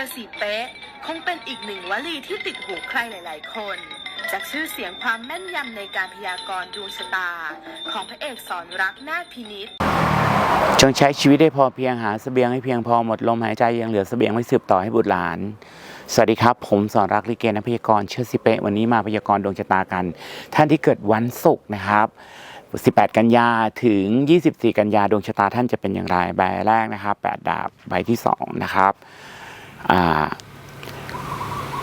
อสีเป๊ะ คงเป็นอีกหนึ่งวลีที่ติดหูใครหลาย ๆ คน จากชื่อเสียงความแม่นยำในการพยากรณ์ดวงชะตา ของพระเอกสอนรักนาถพินิษจงใช้ชีวิตได้พอเพียงหาเสบียงให้เพียงพอหมดลมหายใจยังเหลือเสบียงไว้สืบต่อให้บุตรหลาน สวัสดีครับ ผมสอนรักลิเกนพยากรณ์เชื่อสิเปะวันนี้มาพยากรณ์ดวงชะตากัน ท่านที่เกิดวันศุกร์นะครับ18 กันยาถึง 24 กันยาดวงชะตาท่านจะเป็นอย่างไร ใบแรกนะครับ 8 ดาบ ใบที่ 2 นะครับ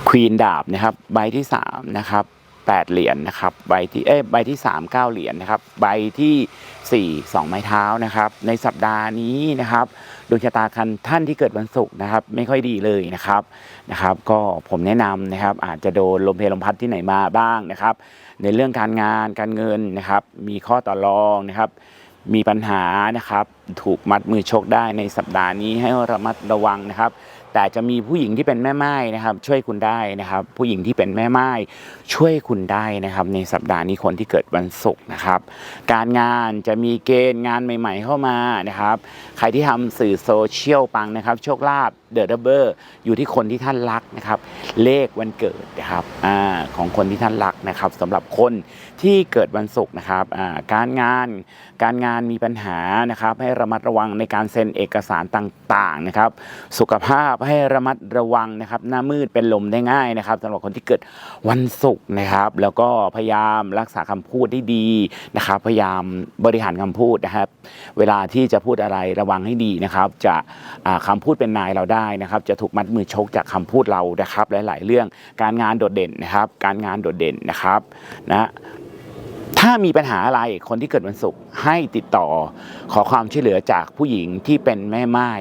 ควีนดาบนะครับใบที่3นะครับ8เหรียญนะครับใบที่เอ้ยใบที่ 3 9 เหรียญนะครับใบที่ 4 2 ไม้เท้านะครับ ในสัปดาห์นี้นะครับดวงชะตาคันท่านที่เกิดวันศุกร์นะครับ ไม่ค่อยดีเลยนะครับนะครับ ก็ผมแนะนำนะครับ อาจจะโดนลมเพลลมพัดที่ไหนมาบ้างนะครับ ในเรื่องการงานการเงินนะครับ มีข้อต่อรองนะครับ มีปัญหานะครับถูกมัดมือชกได้ในสัปดาห์นี้ให้ระมัดระวังนะครับ แต่จะมีผู้หญิงที่เป็นแม่ไม้นะครับ ช่วยคุณได้นะครับ ผู้หญิงที่เป็นแม่ไม้ช่วยคุณได้นะครับ ในสัปดาห์นี้คนที่เกิดวันศุกร์นะครับ การงานจะมีเกณฑ์งานใหม่ ๆ เข้ามานะครับ ใครที่ทำสื่อโซเชียลปังนะครับ โชคลาภเดอะดับเบิลอยู่ที่คนที่ท่านรักนะครับ เลขวันเกิดนะครับอของคนที่ท่านรักนะครับสำหรับคนที่เกิดวันศุกร์นะครับการงานการงานมีปัญหานะครับให้ระมัดระวังในการเซ็นเอกสารต่างๆนะครับ สุขภาพให้ระมัดระวังนะครับ หน้ามืดเป็นลมได้ง่ายนะครับสำหรับคนที่เกิดวันศุกร์นะครับ แล้วก็พยายามรักษาคำพูดได้ดีนะครับ พยายามบริหารคำพูดนะครับ เวลาที่จะพูดอะไรระวังให้ดีนะครับ จะคำาพูดเป็นนายเราได้นะครับ จะถูกมัดมือชกจากคำพูดเรานะครับ หลาย ๆ เรื่องการงานโดดเด่นนะครับ การงานโดดเด่นนะครับนะ ถ้ามีปัญหาอะไรคนที่เกิดวันศุกร์ให้ติดต่อ ขอความช่วยเหลือจากผู้หญิงที่เป็นแม่ไม้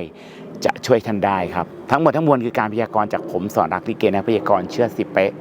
จะช่วยท่านได้ครับ ทั้งหมดทั้งมวลคือการพยากรณ์จากผมสอนรักลิเกนะพยากรณ์เชื่อสิเป๊ะ